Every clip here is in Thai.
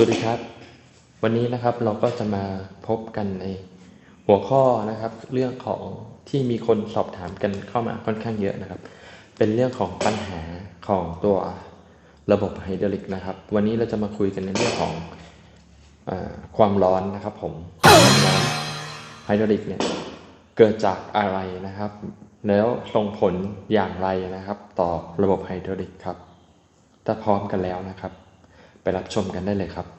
สวัสดีครับ วันนี้นะครับเราก็จะมาพบกันในหัวข้อนะครับ เรื่องของที่มีคนสอบถามกันเข้ามาค่อนข้างเยอะนะครับ เป็นเรื่องของปัญหาของตัวระบบไฮดรอลิกนะครับ วันนี้เราจะมาคุยกันในเรื่องของอความร้อนนะครับ ผมความร้อนไฮดรอลิกเนี่ยเกิดจากอะไรนะครับ แล้วส่งผลอย่างไรนะครับ ต่อระบบไฮดรอลิกครับถ้าพร้อมกันแล้วนะครับ รับชมกันได้เลยครับ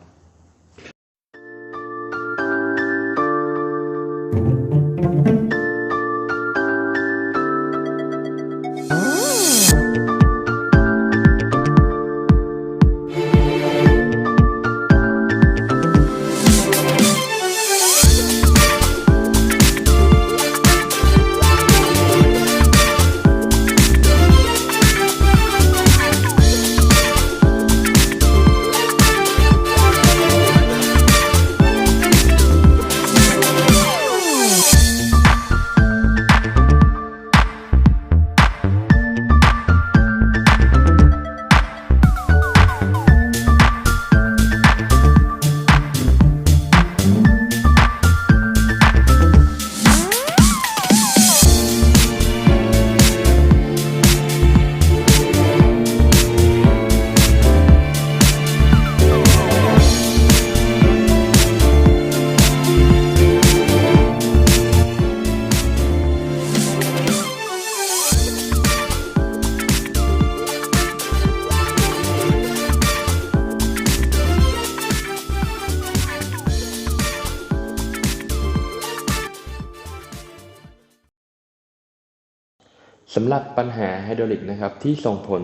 หรับปัญหาไฮดรอลิกนะครับที่ส่งผล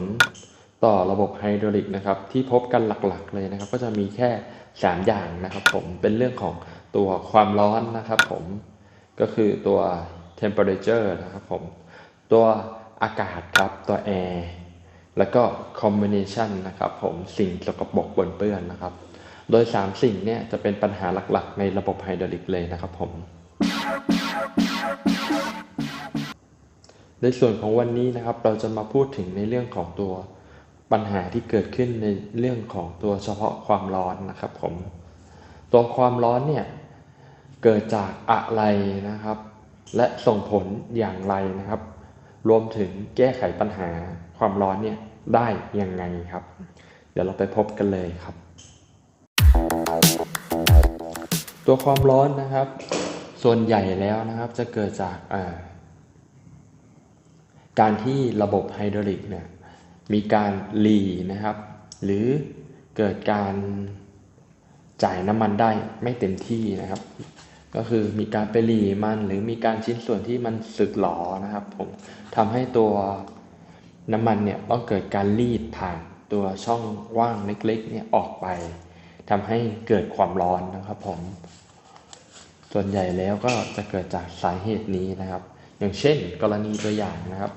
ต่อระบบไฮดรอลิกนะครับที่พบกันหลักๆเลยนะครับ ก็จะมีแค่ 3 อย่างนะครับผมเป็นเรื่องของตัวความร้อนนะครับผมก็คือตัว temperature นะครับผมตัวอากาศครับตัว air แล้วก็ combination นะครับผมสิ่งสกปรกปนเปื้อนนะครับ โดย 3 สิ่งเนี่ยจะเป็นปัญหาหลักๆ ในระบบไฮดรอลิกเลยนะครับผม ในส่วนของวันนี้นะครับเราจะมาพูดถึงในเรื่องของตัวปัญหาที่เกิดขึ้นในเรื่องของตัวเฉพาะความร้อนนะครับผม ตัวความร้อนเนี่ยเกิดจากอะไรนะครับ และส่งผลอย่างไรนะครับ รวมถึงแก้ไขปัญหาความร้อนเนี่ยได้ยังไงครับ เดี๋ยวเราไปพบกันเลยครับ ตัวความร้อนนะครับ ส่วนใหญ่แล้วนะครับจะเกิดจากอ่า การที่ระบบไฮดรอลิกเนี่ยมีการหลีนะครับ หรือเกิดการจ่ายน้ำมันได้ไม่เต็มที่นะครับ ก็คือมีการไปหลีมันหรือมีการชิ้นส่วนที่มันสึกหลอนะครับผมทำให้ตัวน้ำมันเนี่ยต้องเกิดการรีดผ่านตัวช่องว่างเล็กๆเนี่ยออกไปทำให้เกิดความร้อนนะครับผม ส่วนใหญ่แล้วก็จะเกิดจากสาเหตุนี้นะครับ อย่างเช่น กรณีตัวอย่างนะครับ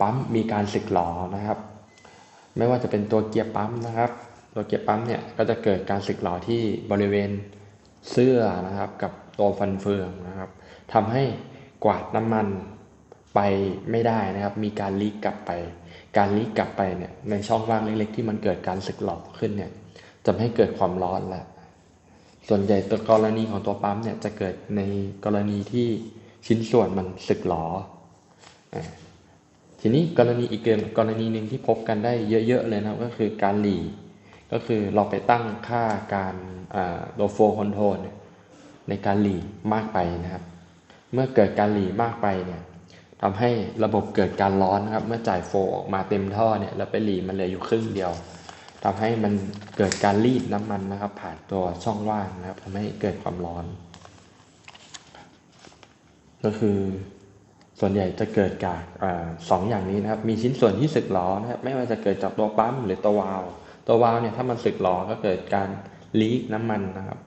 ปั๊มมีการสึกหลอนะครับ ไม่ว่าจะเป็นตัวเกียร์ปั๊มนะครับ ตัวเกียร์ปั๊มเนี่ยก็จะเกิดการสึกหลอที่บริเวณเสื้อนะครับกับตัวฟันเฟืองนะครับทำให้กวาดน้ำมันไปไม่ได้นะครับ มีการลีกกลับไป การลีกกลับไปเนี่ยในช่องว่างเล็กๆ ที่มันเกิดการสึกหลอขึ้นเนี่ยจะให้เกิดความร้อนแหละส่วนใหญ่ตัวกรณีของตัวปั๊มเนี่ยจะเกิดในกรณีที่ ชิ้นส่วนมันสึกหรออ่าทีนี้กรณีอีกกรณีหนึ่งที่พบกันได้เยอะๆเลยนะก็คือการหลีก็คือเราไปตั้งค่าการตัวโฟคอนโทรลในการหลีมากไปนะครับ เมื่อเกิดการหลีมากไปเนี่ยทำให้ระบบเกิดการร้อนนะครับ เมื่อจ่ายโฟออกมาเต็มท่อเนี่ยแล้วไปหลีมันเหลืออยู่ครึ่งเดียวทำให้มันเกิดการรีดน้ำมันนะครับ ผ่านตัวช่องว่างนะครับทำให้เกิดความร้อน ก็คือส่วนใหญ่จะเกิดจากอสองอย่างนี้นะครับ มีชิ้นส่วนที่สึกหรอนะครับไม่ว่าจะเกิดจากตัวปั๊มหรือตัววาล์วตัววาล์วเนี่ยถ้ามันสึกหรอก็เกิดการลีกน้ำมันนะครับ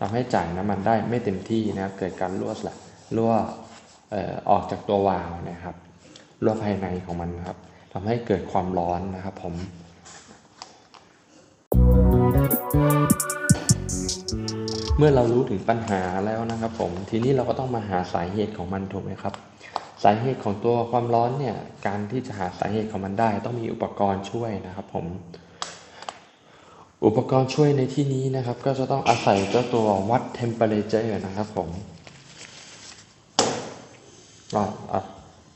ทำให้จ่ายน้ำมันได้ไม่เต็มที่นะครับ เกิดการรั่วสละรั่วออกจากตัววาล์วนะครับรั่วภายในของมันนะครับทำให้เกิดความร้อนนะครับผม เมื่อเรารู้ถึงปัญหาแล้วนะครับ ผม ทีนี้เราก็ต้องมาหาสาเหตุของมันถูกไหมครับ สาเหตุของตัวความร้อนเนี่ย การที่จะหาสาเหตุของมันได้ ต้องมีอุปกรณ์ช่วยนะครับ ผม อุปกรณ์ช่วยในที่นี้นะครับ ก็จะต้องอาศัยเจ้าตัววัด temperature นะครับผมก็อะ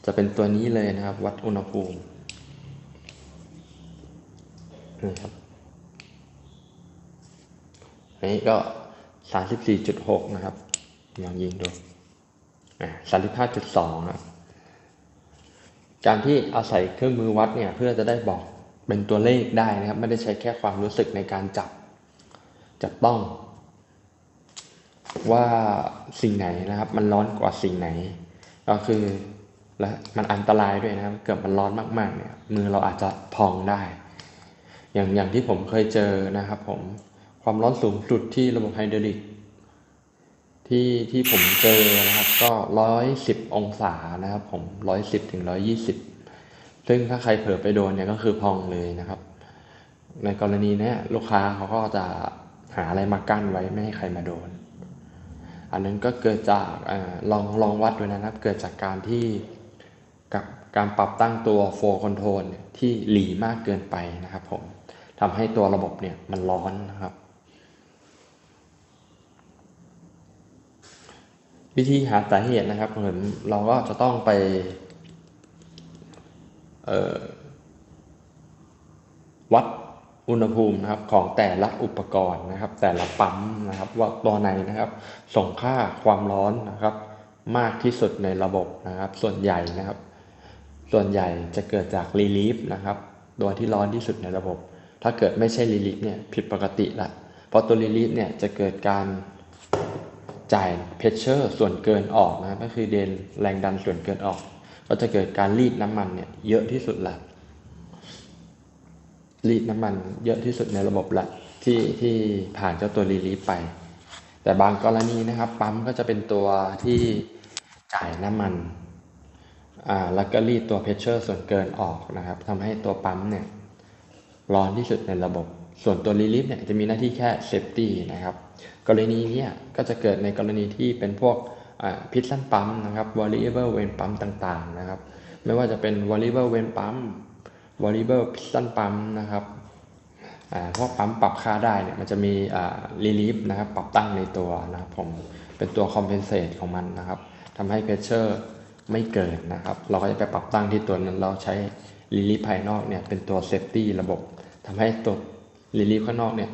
จะเป็นตัวนี้เลยนะครับ วัดอุณหภูมินี่ครับนี่ก็ อันนี้ก็34.6นะครับลองยิงดูอ่า35.2ครับการที่อาศัยเครื่องมือวัดเนี่ยเพื่อจะได้บอกเป็นตัวเลขได้นะครับ ไม่ได้ใช้แค่ความรู้สึกในการจับจับต้อง ว่าสิ่งไหนนะครับ มันร้อนกว่าสิ่งไหน ก็คือและมันอันตรายด้วยนะครับ เกิดมันร้อนมากๆเนี่ยมือเราอาจจะพองได้ อย่างอย่างที่ผมเคยเจอนะครับ ผม ความร้อนสูงสุดที่ระบบไฮดรอลิกที่ที่ผมเจอนะครับ ก็ร้อยสิบองศานะครับ ผมร้อยสิบถึงร้อยี่สิบซึ่งถ้าใครเผลอไปโดนเนี่ยก็คือพองเลยนะครับ ในกรณีนี้ลูกค้าเขาก็จะหาอะไรมากั้นไว้ไม่ให้ใครมาโดน อันนั้นก็เกิดจากอลองลองวัดดูนะครับ เกิดจากการที่กับการปรับตั้งตัว flow control เนี่ยที่หลีมากเกินไปนะครับผมทำให้ตัวระบบเนี่ยมันร้อนนะครับ วิธีหาสาเหตุนะครับเหมือนเราก็จะต้องไป วัดอุณหภูมินะครับของแต่ละอุปกรณ์นะครับ แต่ละปั๊มนะครับ ว่าตัวไหนนะครับ ส่งค่าความร้อนนะครับ มากที่สุดในระบบนะครับ ส่วนใหญ่นะครับ ส่วนใหญ่จะเกิดจากรีลีฟนะครับตัวที่ร้อนที่สุดในระบบ ถ้าเกิดไม่ใช่รีลีฟเนี่ยผิดปกติละเพราะตัวรีลีฟเนี่ยจะเกิดการ จ่ายเพชเชอร์ส่วนเกินออกนะก็คือเดนแรงดันส่วนเกินออก ก็จะเกิดการรีดน้ำมันเนี่ยเยอะที่สุดละรีดน้ำมันเยอะที่สุดในระบบละที่ที่ผ่านเจ้าตัวรีลีฟไป แต่บางกรณีนะครับ ปั๊มก็จะเป็นตัวที่จ่ายน้ำมันอ่าแล้วก็รีดตัวเพชเชอร์ส่วนเกินออกนะครับทำให้ตัวปั๊มเนี่ยร้อนที่สุดในระบบ ส่วนตัวรีลีฟเนี่ยจะมีหน้าที่แค่เซฟตี้นะครับ กรณีนี้ก็จะเกิดในกรณีที่เป็นพวกพิซซันปั๊มนะครับ variable vane ปั๊มต่างๆนะครับ ไม่ว่าจะเป็น variable vane ปั๊ม variable piston ปั๊มนะครับอ่าพวกปั๊มปรับค่าได้เนี่ยมันจะมีอ่า relief นะครับปรับตั้งในตัวนะครับผมเป็นตัว compensate ของมันนะครับทำให้ pressure ไม่เกิดนะครับ เราก็จะไปปรับตั้งที่ตัวนั้นเราใช้ relief ภายนอกเนี่ยเป็นตัว safety ระบบทำให้ตัว relief ข้างนอกเนี่ย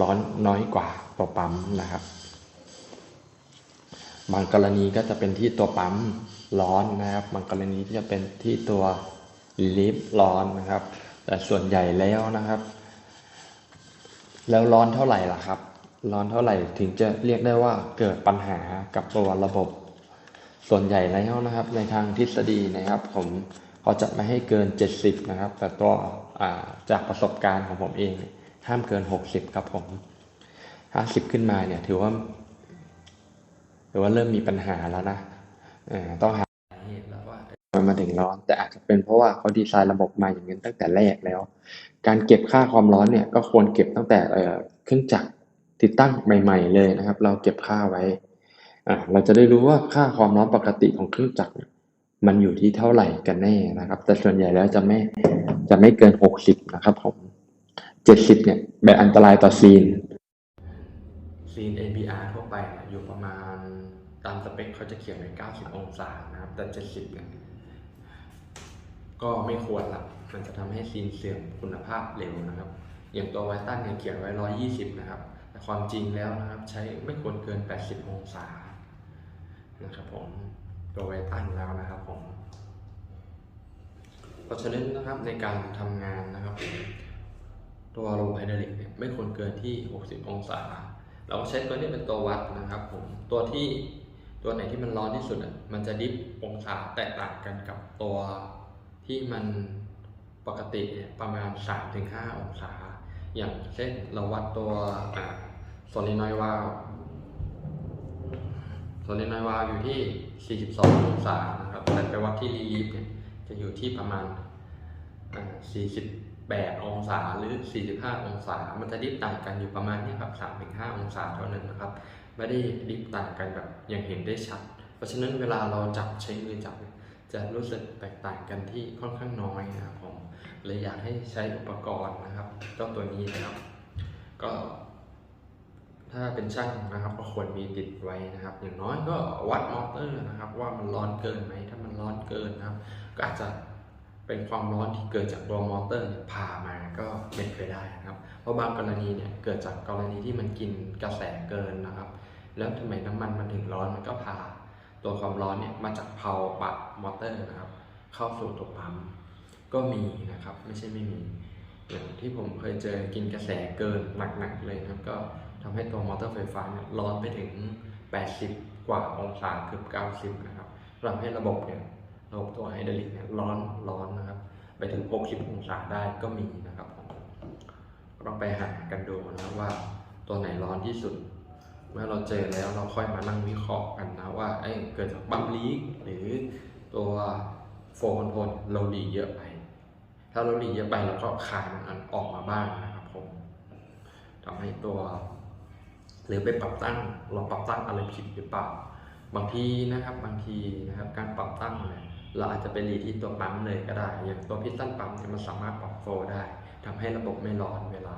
ร้อนน้อยกว่าตัวปั๊มนะครับ บางกรณีก็จะเป็นที่ตัวปั๊มร้อนนะครับ บางกรณีจะเป็นที่ตัวลิฟร้อนนะครับ แต่ส่วนใหญ่แล้วนะครับ แล้วร้อนเท่าไหร่ล่ะครับ ร้อนเท่าไหร่ถึงจะเรียกได้ว่าเกิดปัญหากับตัวระบบ ส่วนใหญ่แล้วนะครับ ในทางทฤษฎีนะครับ ผมเขาจะไม่ให้เกิน 70 นะครับ แต่ตัวจากประสบการณ์ของผมเอง ห้ามเกิน60ครับผม50ขึ้นมาเนี่ย ถือว่าถือว่าเริ่มมีปัญหาแล้วนะต้องหาเหตุแล้วว่ามันมาถึงร้อน แต่อาจจะเป็นเพราะว่าเขาดีไซน์ระบบมาอย่างนี้ตั้งแต่แรกแล้ว การเก็บค่าความร้อนเนี่ย ก็ควรเก็บตั้งแต่เครื่องจักรติดตั้งใหม่ ๆ เลยนะครับ เราเก็บค่าไว้เราจะได้รู้ว่าค่าความร้อนปกติของเครื่องจักรมันอยู่ที่เท่าไหร่กันแน่นะครับ แต่ส่วนใหญ่แล้วจะไม่จะไม่เกิน 60 นะครับผม 70เนี่ยแบบอันตรายต่อซีน ซีน ABR ทั่วไปเนี่ยอยู่ประมาณตามสเปคเขาจะเขียนไว้90 องศานะครับ แต่ 70เนี่ยก็ไม่ควรละมันจะทำให้ซีนเสื่อมคุณภาพเร็วนะครับ อย่างตัวไวตันเนี่ยเขียนไว้ 120 นะครับ แต่ความจริงแล้วนะครับ ใช้ไม่ควรเกิน 80 องศานะครับผมตัวไวตันแล้วนะครับผมเพราะฉะนั้นนะครับในการทำงานนะครับผม ตัวระบบไฮดรอลิกเนี่ยไม่ควรเกินที่ 60 องศา เราก็ใช้ตัวนี้เป็นตัววัดนะครับผมตัวที่ตัวไหนที่มันร้อนที่สุดอะมันจะดิฟองศาแตกต่างกันกับตัวที่มันปกติเนี่ยประมาณ 3-5 องศา อย่างเช่นเราวัดตัวโซลินอยวาลโซลินอยวาลอยู่ที่ 42 องศานะครับแต่ไปวัดที่รีลีฟเนี่ยจะอยู่ที่ประมาณ40 8 องศาหรือ 45 องศา มันจะดิฟต่างกันอยู่ประมาณนี้ครับ 3-5 องศาเท่านั้นนะครับ ไม่ได้ดิฟต่างกันแบบย่างเห็นได้ชัด เพราะฉะนั้นเวลาเราจับใช้มือจับ จะรู้สึกแตกต่างกันที่ค่อนข้างน้อยนะครับผม เลยอยากให้ใช้อุปกรณ์นะครับเจ้าตัวนี้นะครับ ก็ ถ้าเป็นช่างนะครับ ก็ควรมีติดไว้นะครับ อย่างน้อยก็วัดมอเตอร์นะครับ ว่ามันร้อนเกินไหม ถ้ามันร้อนเกินนะครับ ก็อาจจะ เป็นความร้อนที่เกิดจากตัวมอเตอร์เนี่ยพามาก็เป็นไปได้นะครับ เพราะบางกรณีเนี่ยเกิดจากกรณีที่มันกินกระแสเกินนะครับ แล้วทำไมน้ำมันมันถึงร้อนมันก็พา ตัวความร้อนเนี่ยมาจากเพาปะมอเตอร์นะครับ เข้าสู่ตัวปั๊มก็มีนะครับไม่ใช่ไม่มีอย่างที่ผมเคยเจอกินกระแสเกินหนักๆเลยนะครับ ก็ทำให้ตัวมอเตอร์ไฟฟ้าเนี่ยร้อนไปถึง 80 กว่าองศาเกือบ90 นะครับทำให้ระบบเนี่ย ระบบตัวไฮดรอลิกเนี่ยร้อนร้อนนะครับ ไปถึง 60 องศาได้ก็มีนะครับผมก็ต้องไปหากันดูนะครับว่าตัวไหนร้อนที่สุด เมื่อเราเจอแล้วเราค่อยมานั่งวิเคราะห์กันนะว่าเอ้เกิดจากบัมลีกหรือตัวโฟนโทนเราหลีเยอะไป ถ้าเราหลีเยอะไปเราก็คายมันออกมาบ้างนะครับผมทำให้ตัว หรือไปปรับตั้งเราปรับตั้งอะไรผิดหรือเปล่าบางทีนะครับบางทีนะครับการปรับตั้งเนี่ย เราอาจจะไปรีที่ตัวปั๊มเลยก็ได้ อย่างตัวพิสตันปั๊มเนี่ยมันสามารถปรับโฟลว์ได้ทำให้ระบบไม่ร้อนเวลา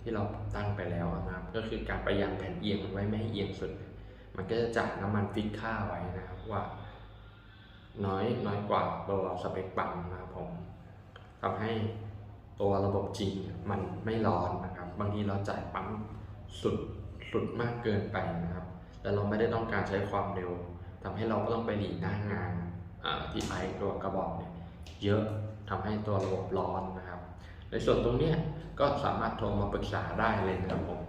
ที่เราตั้งไปแล้วนะครับ ก็คือการประหยัดแผ่นเอียงไว้ไม่ให้เอียงสุด มันก็จะจ่ายน้ำมันฟิกค่าไว้นะครับว่า น้อยน้อยกว่าตัวสเปคปั๊มนะครับผมทำให้ตัวระบบจริงเนี่ยมันไม่ร้อนนะครับ บางทีเราจ่ายปั๊มสุดสุดมากเกินไปนะครับ แต่เราไม่ได้ต้องการใช้ความเร็วทำให้เราก็ต้องไปหลีหน้างาน ที่ไอตัวกระบอกเนี่ยเยอะทำให้ตัวระบบร้อนนะครับ ในส่วนตรงเนี้ยก็สามารถโทรมาปรึกษาได้เลยนะครับผม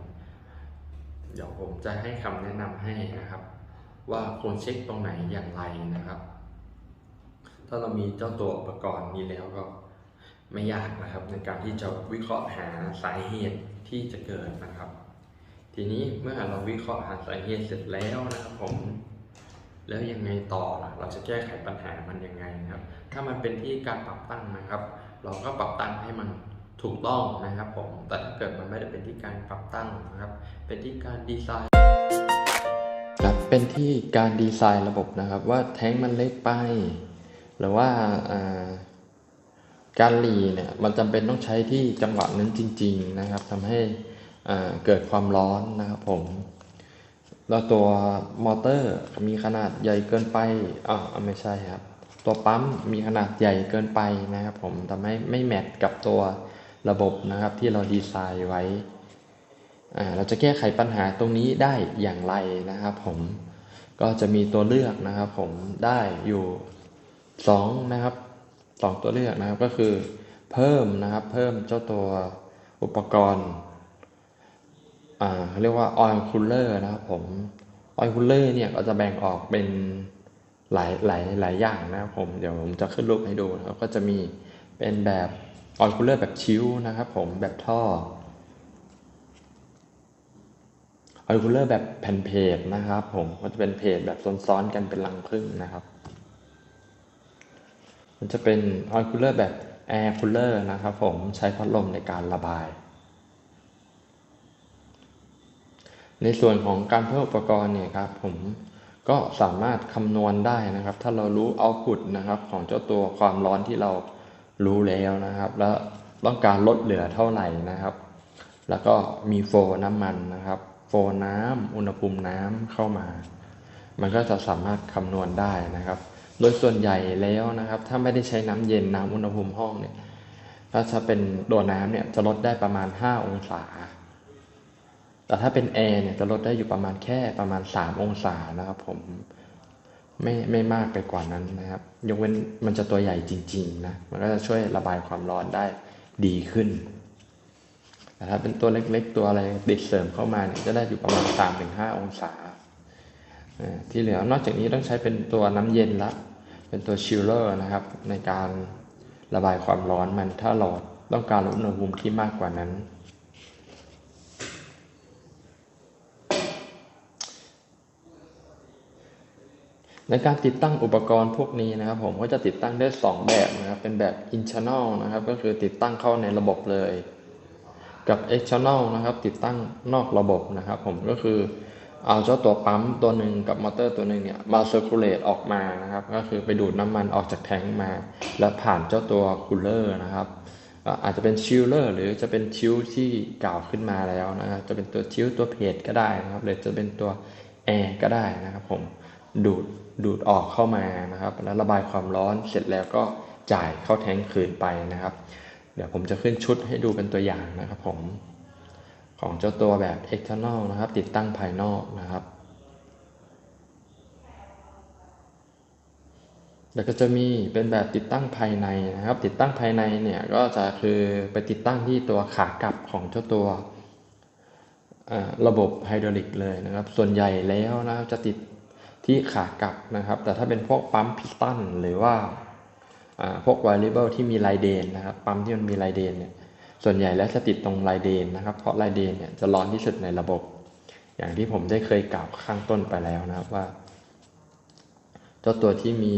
เดี๋ยวผมจะให้คำแนะนำให้นะครับ ว่าควรเช็คตรงไหนอย่างไรนะครับ ถ้าเรามีเจ้าตัวอุปกรณ์นี้แล้วก็ไม่ยากนะครับ ในการที่จะวิเคราะห์หาสาเหตุที่จะเกิดนะครับ ทีนี้เมื่อเราวิเคราะห์หาสาเหตุเสร็จแล้วนะครับผม แล้วยังไงต่อเราจะแก้ไขปัญหามันยังไงครับ ถ้ามันเป็นที่การปรับตั้งนะครับ เราก็ปรับตั้งให้มันถูกต้องนะครับผม แต่ถ้าเกิดมันไม่ได้เป็นที่การปรับตั้งนะครับ เป็นที่การดีไซน์ครับเป็นที่การดีไซน์ระบบนะครับ ว่าแท้งมันเล็กไป หรือว่าการหลีเนี่ยมันจำเป็นต้องใช้ที่จังหวะนั้นจริง ๆนะครับทำให้เกิดความร้อนนะครับผม แล้วตัวมอเตอร์มีขนาดใหญ่เกินไปอ่าไม่ใช่ครับ ตัวปั๊มมีขนาดใหญ่เกินไปนะครับ ผมทำให้ไม่แมทกับตัวระบบนะครับ ที่เราดีไซน์ไว้อ่าเราจะแก้ไขปัญหาตรงนี้ได้อย่างไรนะครับ ผมก็จะมีตัวเลือกนะครับ ผมได้อยู่สองนะครับสองตัวเลือกนะครับก็คือเพิ่มนะครับ เพิ่มเจ้าตัวอุปกรณ์ อ่าเรียกว่า oil cooler นะครับผม oil cooler เนี่ยก็จะแบ่งออกเป็นหลายหลายหลายอย่างนะครับผมเดี๋ยวผมจะขึ้นรูปให้ดูนะครับก็จะมีเป็นแบบ oil cooler แบบชิวนะครับผมแบบท่ออ i คูลเลอร์แบบแผ่นเพจนะครับผมก็จะเป็นเพจแบบซ้อนๆกันเป็นรังผึ้งนะครับ มันจะเป็นอ i คูลเลอร์แบบแอร์คูลเลอร์นะครับผมใช้พัดลมในการระบาย ในส่วนของการเพิ่มอุปกรณ์เนี่ยครับผมก็สามารถคำนวณได้นะครับ ถ้าเรารู้เอาพุตนะครับของเจ้าตัวความร้อนที่เรารู้แล้วนะครับ แล้วต้องการลดเหลือเท่าไหร่นะครับ แล้วก็มีโฟน้ำมันนะครับ โฟน้ำอุณหภูมิน้ำเข้ามา มันก็จะสามารถคำนวณได้นะครับ โดยส่วนใหญ่แล้วนะครับ ถ้าไม่ได้ใช้น้ำเย็นน้ำอุณหภูมิห้องเนี่ยถ้าจะเป็นตัวน้ำเนี่ยจะลดได้ประมาณ 5 องศา แต่ถ้าเป็นแอร์เนี่ยจะลดได้อยู่ประมาณแค่ประมาณ3องศานะครับ ผมไม่ไม่มากไปกว่านั้นนะครับ ยกเว้นมันจะตัวใหญ่จริง ๆ นะ มันก็จะช่วยระบายความร้อนได้ดีขึ้นแต่ถ้าเป็นตัวเล็กๆ ตัวอะไรติดเสริมเข้ามาเนี่ยจะได้อยู่ประมาณ3-5องศาอ่าที่เหลือนอกจากนี้ต้องใช้เป็นตัวน้ำเย็นละเป็นตัวชิลเลอร์นะครับ ในการระบายความร้อนมันถ้าเราต้องการลดอุณหภูมิที่มากกว่านั้น ในการติดตั้งอุปกรณ์พวกนี้นะครับ ผมก็จะติดตั้งได้ 2 แบบนะครับ เป็นแบบ internal นะครับ ก็คือติดตั้งเข้าในระบบเลย กับ external นะครับ ติดตั้งนอกระบบนะครับ ผมก็คือเอาเจ้าตัวปั๊มตัวหนึ่งกับมอเตอร์ตัวหนึ่งเนี่ยมา circulate ออกมานะครับ ก็คือไปดูดน้ำมันออกจากแทงค์มา แล้วผ่านเจ้าตัวคูลเลอร์นะครับอาจจะเป็นชิลเลอร์หรือจะเป็นชิลที่กล่าวขึ้นมาแล้วนะครับจะเป็นตัวชิลตัวเพจก็ได้นะครับหรือจะเป็นตัวแอร์ก็ได้นะครับ ผมดูด ดูดออกเข้ามานะครับ แล้วระบายความร้อนเสร็จแล้วก็จ่ายเข้าแทงคืนไปนะครับ เดี๋ยวผมจะขึ้นชุดให้ดูเป็นตัวอย่างนะครับผมของเจ้าตัวแบบ external นะครับ ติดตั้งภายนอกนะครับ แล้วก็จะมีเป็นแบบติดตั้งภายในนะครับ ติดตั้งภายในเนี่ยก็จะคือไปติดตั้งที่ตัวขากลับของเจ้าตัวระบบไฮดรอลิกเลยนะครับ ส่วนใหญ่แล้วนะครับจะติด ที่ขากลับนะครับ แต่ถ้าเป็นพวกปั๊มพิสตันหรือว่าพวก variable ที่มีไลเดนนะครับ ปั๊มที่มันมีไลเดนเนี่ยส่วนใหญ่แล้วจะติดตรงไลเดนนะครับ เพราะไลเดนเนี่ยจะร้อนที่สุดในระบบ อย่างที่ผมได้เคยกล่าวข้างต้นไปแล้วนะครับว่าเจ้าตัวที่มี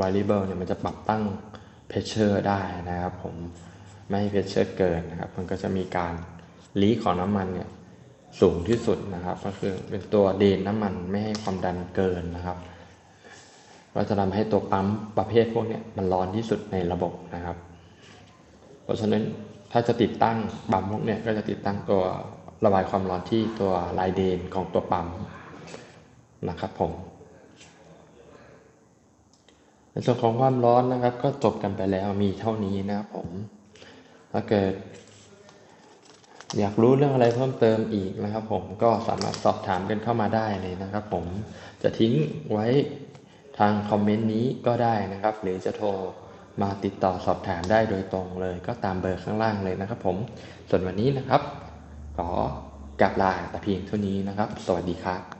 variable เนี่ยมันจะปรับตั้ง pressure ได้นะครับ ผมไม่ให้ pressure เกินนะครับ มันก็จะมีการลีของน้ำมันเนี่ย สูงที่สุดนะครับ ก็คือเป็นตัวเดนน้ำมันไม่ให้ความดันเกินนะครับก็จะทำให้ตัวปั๊มประเภทพวกนี้มันร้อนที่สุดในระบบนะครับ เพราะฉะนั้นถ้าจะติดตั้งปั๊มพวกนี้ก็จะติดตั้งตัวระบายความร้อนที่ตัวไลเดนของตัวปั๊มนะครับผมในส่วนของความร้อนนะครับ ก็จบกันไปแล้วมีเท่านี้นะครับผมถ้าเกิด อยากรู้เรื่องอะไรเพิ่มเติมอีกนะครับ ผมก็สามารถสอบถามกันเข้ามาได้เลยนะครับ ผมจะทิ้งไว้ทางคอมเมนต์นี้ก็ได้นะครับ หรือจะโทรมาติดต่อสอบถามได้โดยตรงเลย ก็ตามเบอร์ข้างล่างเลยนะครับ ผมส่วนวันนี้นะครับ ขอกลับลาแต่เพียงเท่านี้นะครับ สวัสดีครับ